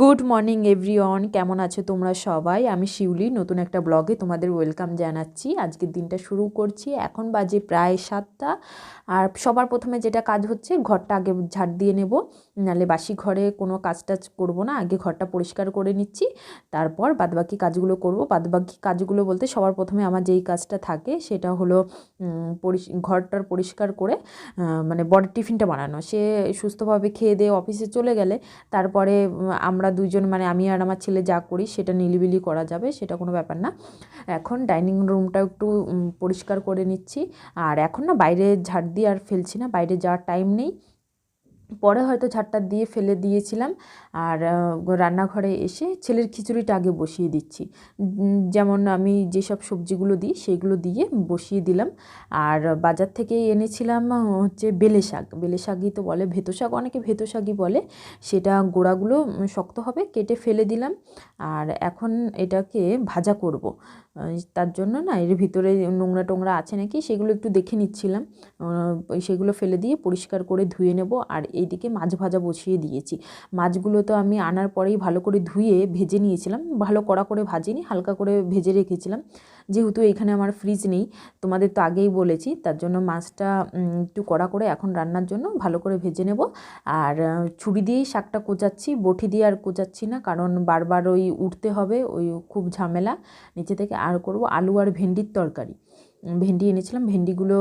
Good morning everyone কেমন আছো তোমরা সবাই? আমি শিউলি, নতুন একটা ব্লগে তোমাদের ওয়েলকাম জানাচ্ছি। আজকের দিনটা শুরু করছি। এখন বাজে প্রায় সাতটা। আর সবার প্রথমে যেটা কাজ হচ্ছে, ঘরটা আগে ঝাড় দিয়ে নেব। নাহলে বাসি ঘরে কোনো কাজ টাজ করব না। আগে ঘরটা পরিষ্কার করে নিচ্ছি। তারপর বাদবাকি কাজগুলো করব। বাদবাকি কাজগুলো বলতে সবার প্রথমে আমার যেই কাজটা থাকে, সেটা হলো ঘরটার পরিষ্কার করে মানে বড় টিফিনটা বানানো। সে সুস্থভাবে খেয়ে দিয়ে অফিসে চলে গেলে, তারপরে আমরা দুইজন মানে আমি আর আমার ছেলে যা করি সেটা নিলিবিলি করা যাবে, সেটা কোনো ব্যাপার না। এখন ডাইনিং রুমটা একটু পরিষ্কার করে নিচ্ছি। আর এখন না বাইরে ঝাড় দিয়ে আর ফেলছি না, বাইরে যাওয়ার টাইম নেই। পরে হয়তো ঝাড়টা দিয়ে ফেলে দিয়েছিলাম। আর রান্নাঘরে এসে ছেলের খিচুড়িটা আগে বসিয়ে দিচ্ছি। যেমন আমি যেসব সবজিগুলো দিই সেগুলো দিয়ে বসিয়ে দিলাম। আর বাজার থেকে এনেছিলাম হচ্ছে বেলে শাক। বেলে শাকই তো বলে ভেতো শাক, অনেকে ভেতো শাকই বলে। সেটা গোড়াগুলো শক্ত হবে, কেটে ফেলে দিলাম। আর এখন এটাকে ভাজা করব। তার জন্য না এর ভিতরে নোংরা টোংরা আছে নাকি সেগুলো একটু দেখে নিচ্ছিলাম। সেগুলো ফেলে দিয়ে পরিষ্কার করে ধুয়ে নেব। আর এইদিকে মাছ ভাজা বসিয়ে দিয়েছি। মাছগুলো তো আমি আনার পরেই ভালো করে ধুয়ে ভেজে নিয়েছিলাম। ভালো কড়া করে ভাজিনি, হালকা করে ভেজে রেখেছিলাম। যেহেতু এখানে আমার ফ্রিজ নেই, তোমাদের তো আগেই বলেছি, তার জন্য মাছটা একটু কড়া করে এখন রান্নার জন্য ভালো করে ভেজে নেব। আর ছুরি দিয়েই শাকটা কোচাচ্ছি, বটি দিয়ে আর কোচাচ্ছি না, কারণ বারবার ওই উঠতে হবে, ওই খুব ঝামেলা। নিচে থেকে আর করব আলু আর ভেন্ডির তরকারি। ভেন্ডি এনেছিলাম, ভেন্ডিগুলো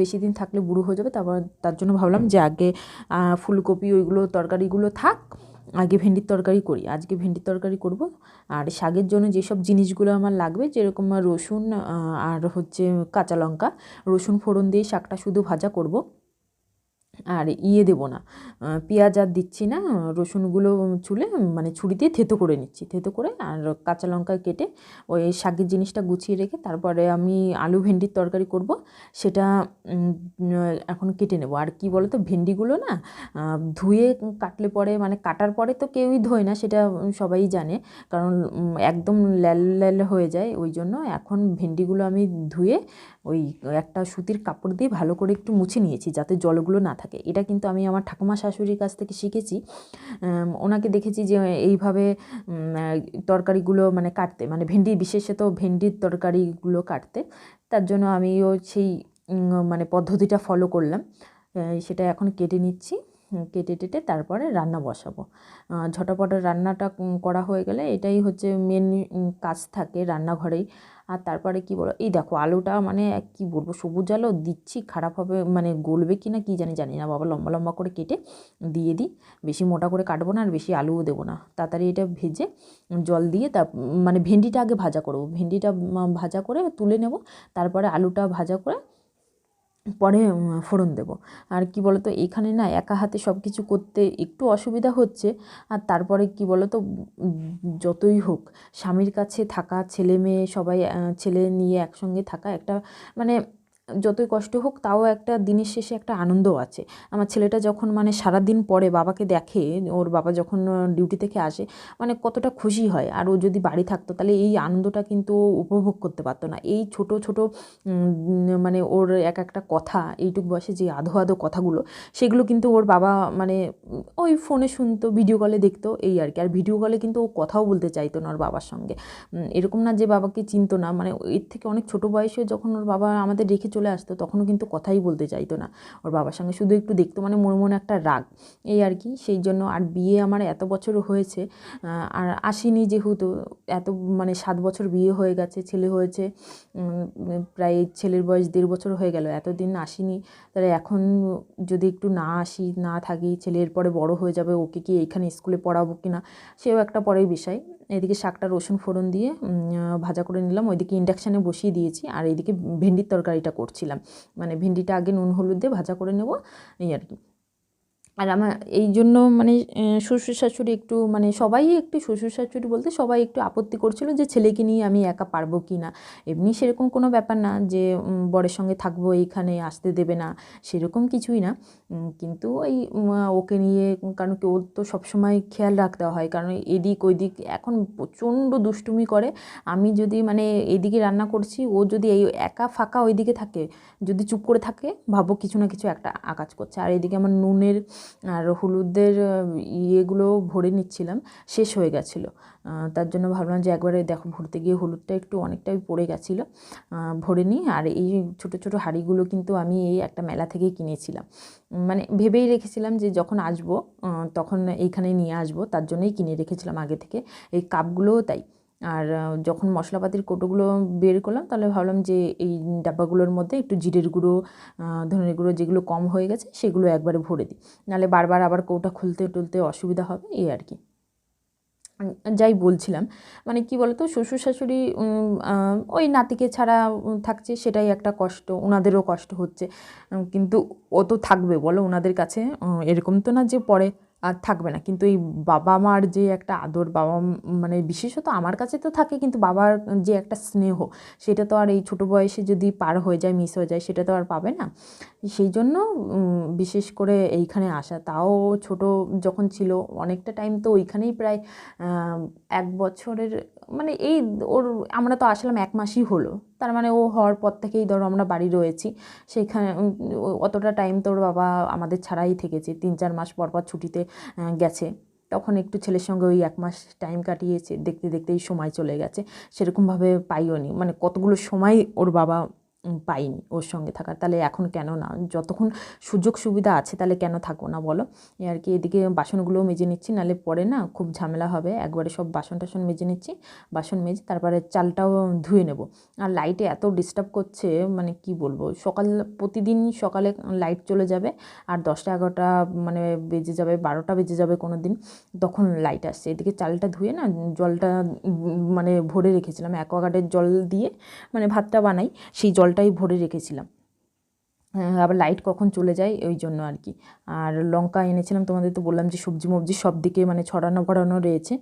বেশি দিন থাকলে বুড়ো হয়ে যাবে, তারপর তার জন্য ভাবলাম যে আগে ফুলকপি ওইগুলো, তরকারিগুলো থাক, আগে ভেন্ডির তরকারি করি। আজকে ভেন্ডির তরকারি করব। আর শাকের জন্য যেসব জিনিসগুলো আমার লাগবে, যেরকম রসুন আর হচ্ছে কাঁচা লঙ্কা, রসুন ফোড়ন দিয়ে শাকটা শুধু ভাজা করব। আর ইয়ে দেবো না। পেঁয়াজ আর দিচ্ছি না, রসুনগুলো চুলে মানে ছুরি দিয়ে থেতো করে নিচ্ছি। থেতো করে আর কাঁচা লঙ্কা কেটে ওই শাকের জিনিসটা গুছিয়ে রেখে তারপরে আমি আলু ভেন্ডির তরকারি করব। সেটা এখন কেটে নেব। আর কি বলো তো ভেন্ডিগুলো না ধুয়ে কাটলে পরে মানে কাটার পরে তো কেউই ধোয় না, সেটা সবাই জানে। কারণ একদম ল্যাল ল্যাল হয়ে যায়, ওই জন্য এখন ভেন্ডিগুলো আমি ধুয়ে ওই একটা সুতির কাপড় দিয়ে ভালো করে একটু মুছে নিয়েছি যাতে জলগুলো না থাকে। এটা কিন্তু আমি আমার ঠাকুমা শাশুড়ির কাছ থেকে শিখেছি। ওনাকে দেখেছি যে এইভাবে তরকারিগুলো মানে কাটতে মানে ভেন্ডি, বিশেষত ভেন্ডির তরকারিগুলো কাটতে। তার জন্য আমিও সেই মানে পদ্ধতিটা ফলো করলাম। সেটা এখন কেটে নিচ্ছি। কেটে টেটে তারপরে রান্না বসাবো। ঝটাপট রান্নাটা করা হয়ে গেলে এটাই হচ্ছে মেন কাজ থাকে রান্নাঘরেই। আর তারপরে কি বলো, এই দেখো আলুটা মানে কি বলব, সবুজ আলো দিচ্ছি, খারাপ হবে মানে গলবে কি না কী জানি জানি না। বাবা লম্বা লম্বা করে কেটে দিয়ে দিই, বেশি মোটা করে কাটবো না আর বেশি আলুও দেবো না। তাড়াতাড়ি এটা ভেজে জল দিয়ে তা মানে ভেন্ডিটা আগে ভাজা করব। ভেন্ডিটা ভাজা করে তুলে নেব, তারপরে আলুটা ভাজা করে পরে ফোড়ন দেব। আর কি বলতো, এখানে না একা হাতে সব কিছু করতে একটু অসুবিধা হচ্ছে। আর তারপরে কি বলতো, যতই হোক, স্বামীর কাছে থাকা, ছেলে মেয়ে সবাই ছেলে নিয়ে একসঙ্গে থাকা একটা মানে যতই কষ্ট হোক, তাও একটা দিনের শেষে একটা আনন্দ আছে। আমার ছেলেটা যখন মানে সারাদিন পরে বাবাকে দেখে, ওর বাবা যখন ডিউটি থেকে আসে মানে কতটা খুশি হয়। আর ও যদি বাড়ি থাকতো, তাহলে এই আনন্দটা কিন্তু উপভোগ করতে পারতো না। এই ছোট ছোট মানে ওর এক একটা কথা, এইটুক বয়সে যে আধো আধো কথাগুলো, সেগুলো কিন্তু ওর বাবা মানে ওই ফোনে শুনতো ভিডিও কলে দেখতো, এই আর কি। আর ভিডিও কলে কিন্তু ও কথাও বলতে চাইতো না ওর বাবার সঙ্গে। এরকম না যে বাবাকে চিনতো না। মানে এর থেকে অনেক ছোট বয়সে যখন ওর বাবা আমাদের রেখে চলে আসতো, তখনও কিন্তু কথাই বলতে চাইতো না। ওর বাবার সঙ্গে শুধু একটু দেখতো মানে মনে মনে একটা রাগ। এই আর কি, সেই জন্য আর বিয়ে আমার এত বছর হয়েছে আর আসিনি যেহেতু, এত মানে সাত বছর বিয়ে হয়ে গেছে, ছেলে হয়েছে প্রায় ছেলের বয়স দেড় বছর হয়ে গেল, এতদিন আসিনি। তাহলে এখন যদি একটু না আসি, না থাকি ছেলের পরে বড় হয়ে যাবে, ওকে কি এইখানে স্কুলে পড়াবো কি না সেও একটা পরের বিষয়। এদিকে শাকটা রসুন ফোড়ন দিয়ে ভাজা করে নিলাম। ওইদিকে ইন্ডাকশানে বসিয়ে দিয়েছি। আর এইদিকে ভেন্ডির তরকারিটা করছিলাম। মানে ভেন্ডিটা আগে নুন, হলুদ দিয়ে ভাজা করে নেব। এই আর কি। আর আমার এই জন্য মানে শ্বশুর শাশুড়ি একটু মানে সবাই একটু শ্বশুর শাশুড়ি বলতে সবাই একটু আপত্তি করছিল যে ছেলেকে নিয়ে আমি একা পারব কি না। এমনি সেরকম কোনো ব্যাপার না যে বরের সঙ্গে থাকব এইখানে, আসতে দেবে না, সেরকম কিছুই না। কিন্তু ওই ওকে নিয়ে, কারণ কি ওর তো সবসময় খেয়াল রাখতে হয়, কারণ এদিক ওইদিক এখন প্রচণ্ড দুষ্টুমি করে। আমি যদি মানে এদিকে রান্না করছি, ও যদি এই একা ফাঁকা ওইদিকে থাকে, যদি চুপ করে থাকে, ভাবো কিছু না কিছু একটা আকাজ করছে। আর এদিকে আমার নুনের আর হলুদের ইয়েগুলো ভরে নিচ্ছিলাম, শেষ হয়ে গেছিল। তার জন্য ভাবলাম যে একবারে দেখো ভরতে গিয়ে হলুদটা একটু অনেকটাই পড়ে গেছিল ভরে নিই। আর এই ছোটো ছোটো হাঁড়িগুলো কিন্তু আমি এই একটা মেলা থেকেই কিনেছিলাম। মানে ভেবেই রেখেছিলাম যে যখন আসব তখন এইখানে নিয়ে আসব, তার জন্যই কিনে রেখেছিলাম আগে থেকে। এই কাপগুলোও তাই। আর যখন মশলাপাতির কৌটোগুলো বের করলাম, তাহলে ভাবলাম যে এই ডাব্বাগুলোর মধ্যে একটু জিরের গুঁড়ো ধনের গুঁড়ো যেগুলো কম হয়ে গেছে, সেগুলো একবারে ভরে দিই। নাহলে বারবার আবার কৌটা খুলতে টুলতে অসুবিধা হবে, এই আর কি। যাই বলছিলাম মানে কি বলতো, শ্বশুর শাশুড়ি ওই নাতিকে ছাড়া থাকছে, সেটাই একটা কষ্ট, ওনাদেরও কষ্ট হচ্ছে। কিন্তু ও তো থাকবে, বলো, ওনাদের কাছে এরকম তো না যে পরে আর থাকবে না। কিন্তু এই বাবা মার যে একটা আদর, বাবা মানে বিশেষত আমার কাছে তো থাকে, কিন্তু বাবার যে একটা স্নেহ, সেটা তো আর এই ছোটো বয়সে যদি পার হয়ে যায় মিস হয়ে যায়, সেটা তো আর পাবে না। সেই জন্য বিশেষ করে এইখানে আসা। তাও ছোট যখন ছিল, অনেকটা টাইম তো ওইখানেই প্রায় এক বছরের মানে এই ওর, আমরা তো আসলাম এক মাসই হলো। তার মানে ও হওয়ার পর থেকেই ধরো আমরা বাড়ি রয়েছি। সেখানে অতটা টাইম তোর বাবা আমাদের ছাড়াই থেকেছে। তিন, চার মাস পর পর ছুটিতে গেছে। তখন একটু ছেলের সঙ্গে ওই এক মাস টাইম কাটিয়েছে। দেখতে, দেখতেই সময় চলে গেছে। সেরকমভাবে পাইও নি মানে কতগুলো সময় ওর বাবা পাইনি ওর সঙ্গে থাকার। তাহলে এখন কেন না? যতক্ষণ সুযোগ সুবিধা আছে তাহলে কেন থাকব না বলো? আর কি, এদিকে বাসনগুলোও মেজে নিচ্ছি, নাহলে পরে না খুব ঝামেলা হবে। একবারে সব বাসন টাসন মেজে নিচ্ছি, বাসন মেজে, তারপরে চালটাও ধুয়ে নেব। আর লাইটে এত ডিস্টার্ব করছে মানে কি বলব? সকাল, প্রতিদিন সকালে লাইট চলে যাবে আর দশটা এগারোটা মানে বেজে যাবে, বারোটা বেজে যাবে কোনো দিন, তখন লাইট আসছে। এদিকে চালটা ধুয়ে না জলটা মানে ভরে রেখেছিলাম, অ্যাকোয়াগার্ডের জল দিয়ে মানে ভাতটা বানাই, সেই জলটাই ভরে রেখেছিলাম। হ্যাঁ, আবার লাইট কখন চলে যায় ওই জন্য আর কি। আর লঙ্কা এনেছিলাম তোমাদের তো বললাম যে সবজি মবজি সব দিকে মানে ছড়ানো ভরানো রয়েছে।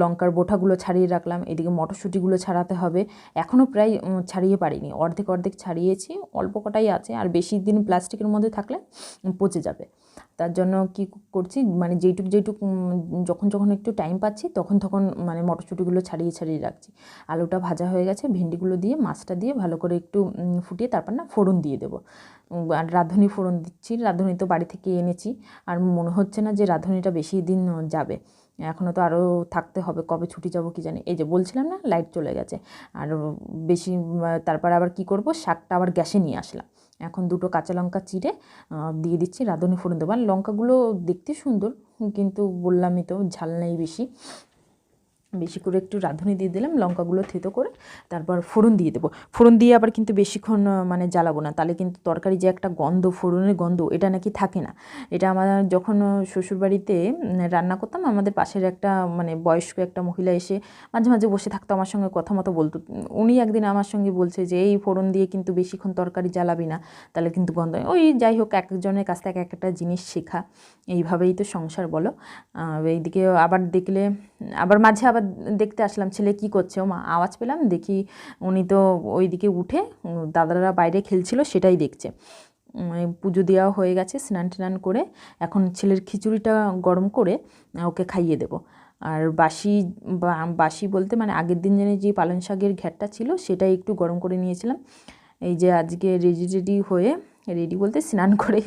লঙ্কার বোঠাগুলো ছাড়িয়ে রাখলাম এদিকে মটরশুঁটিগুলো ছাড়াতে হবে। এখনও প্রায় ছাড়িয়ে পারিনি। অর্ধেক অর্ধেক ছাড়িয়েছি অল্প কটাই আছে আর বেশি দিন প্লাস্টিকের মধ্যে থাকলে পচে যাবে। তার জন্য কি করছি? মানে যেইটুক যেইটুক যখন যখন একটু টাইম পাচ্ছি, তখন তখন মানে মটরশুঁটিগুলো ছাড়িয়ে ছাড়িয়ে রাখছি। আলুটা ভাজা হয়ে গেছে, ভেন্ডিগুলো দিয়ে, মাছটা দিয়ে ভালো করে একটু ফুটিয়ে তারপর না ফোড়ন দিয়ে দেবো। আর রাঁধুনি ফোড়ন দিচ্ছি, রাঁধুনি তো বাড়ি থেকে এনেছি। আর মনে হচ্ছে না যে রাঁধুনিটা বেশি দিন যাবে। এখনও তো আরও থাকতে হবে, কবে ছুটি যাব কি জানি। এই যে বলছিলাম না লাইট চলে গেছে। আর বেশি তারপর আবার কি করব? শাকটা আবার গ্যাসে নিয়ে আসলাম। এখন দুটো কাঁচা লঙ্কা চিড়ে দিয়ে দিচ্ছি রাঁধুনি ফোড়ন দেবো। আর লঙ্কাগুলো দেখতে সুন্দর, কিন্তু বললামই তো ঝাল নেই বেশি। বেশি করে একটু রাঁধুনি দিয়ে দিলাম, লঙ্কাগুলো থেতো করে তারপর ফোড়ন দিয়ে দেবো। ফোড়ন দিয়ে আবার কিন্তু বেশিক্ষণ মানে জ্বালাবো না। তাহলে কিন্তু তরকারি যে একটা গন্ধ, ফোড়নের গন্ধ, এটা নাকি থাকে না। এটা আমার যখন শ্বশুরবাড়িতে রান্না করতাম, আমাদের পাশের একটা মানে বয়স্ক একটা মহিলা এসে মাঝে মাঝে বসে থাকতো, আমার সঙ্গে কথা মতো বলতো। উনি একদিন আমার সঙ্গে বলছে যে, এই ফোড়ন দিয়ে কিন্তু বেশিক্ষণ তরকারি জ্বালাবি না, তাহলে কিন্তু গন্ধ। ওই যাই হোক এক একজনের কাছ থেকে এক একটা জিনিস শেখা। এইভাবেই তো সংসার বলো। এইদিকে আবার দেখলে, আবার মাঝে আবার দেখতে আসলাম, ছেলে কি করছে? ও মা, আওয়াজ পেলাম, দেখি উনি তো ওইদিকে উঠে দাদারা বাইরে খেলছিল, সেটাই দেখছে। পুজো দেওয়া হয়ে গেছে, স্নান টান করে, এখন ছেলের খিচুড়িটা গরম করে ওকে খাইয়ে দেবো। আর বাসি বাসি বলতে মানে আগের দিন জেনে যে পালং শাকের ঘ্যাটটা ছিল, সেটাই একটু গরম করে নিয়েছিলাম। এই যে আজকে রেডি রেডি হয়ে রেডি বলতে স্নান করে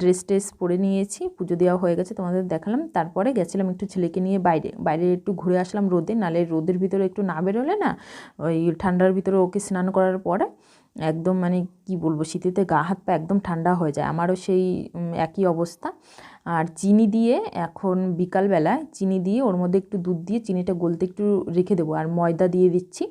ড্রেস ট্রেস পরে নিয়েছি, পুজো দেওয়া হয়ে গেছে তোমাদের দেখালাম, তারপরে গেছিলাম একটু ছেলেকে নিয়ে বাইরে বাইরে একটু ঘুরে আসলাম রোদে, নালে রোদের ভিতরে একটু না বেরোলে না, ওই ঠান্ডার ভিতরে ওকে স্নান করার পরে একদম মানে কি বলব, শীতেতে গা, হাত পা একদম ঠান্ডা হয়ে যায়। আমারও সেই একই অবস্থা। আর চিনি দিয়ে এখন বিকালবেলায় চিনি দিয়ে ওর মধ্যে একটু দুধ দিয়ে চিনিটা গলতে একটু রেখে দেবো। আর ময়দা দিয়ে দিচ্ছি।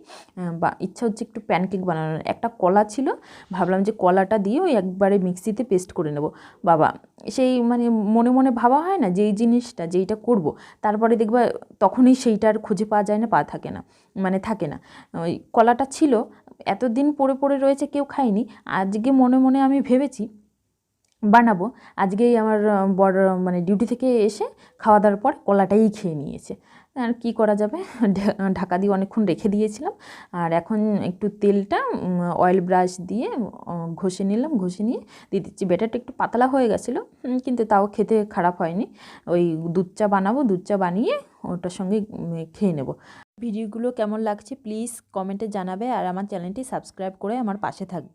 বা ইচ্ছা হচ্ছে একটু প্যানকেক বানানোর। একটা কলা ছিল, ভাবলাম যে কলাটা দিয়ে ওই একবারে মিক্সিতে পেস্ট করে নেব। বাবা, সেই মানে মনে মনে ভাবা হয় না যে এই জিনিসটা যেইটা করব। তারপরে দেখবা তখনই সেইটার খুঁজে পাওয়া যায় না পা থাকে না মানে থাকে না। ওই কলাটা ছিল এতদিন পড়ে পড়ে রয়েছে, কেউ খায়নি। আজকে মনে মনে আমি ভেবেছি বানাবো। আজকেই আমার বর মানে ডিউটি থেকে এসে খাওয়া দাওয়ার পর কলাটাই খেয়ে নিয়েছে। আর কি করা যাবে? ঢাকা দিয়ে অনেকক্ষণ রেখে দিয়েছিলাম। আর এখন একটু তেলটা অয়েল ব্রাশ দিয়ে ঘষে নিলাম, ঘষে নিয়ে দিয়ে দিচ্ছি। ব্যাটারটা একটু পাতলা হয়ে গেছিল কিন্তু তাও খেতে খারাপ হয়নি। ওই দুধ চা বানাবো, দুধ চা বানিয়ে ওটার সঙ্গে খেয়ে নেব। ভিডিওগুলো কেমন লাগছে প্লিজ কমেন্টে জানাবে আর আমার চ্যানেলটি সাবস্ক্রাইব করে আমার পাশে থাকবে।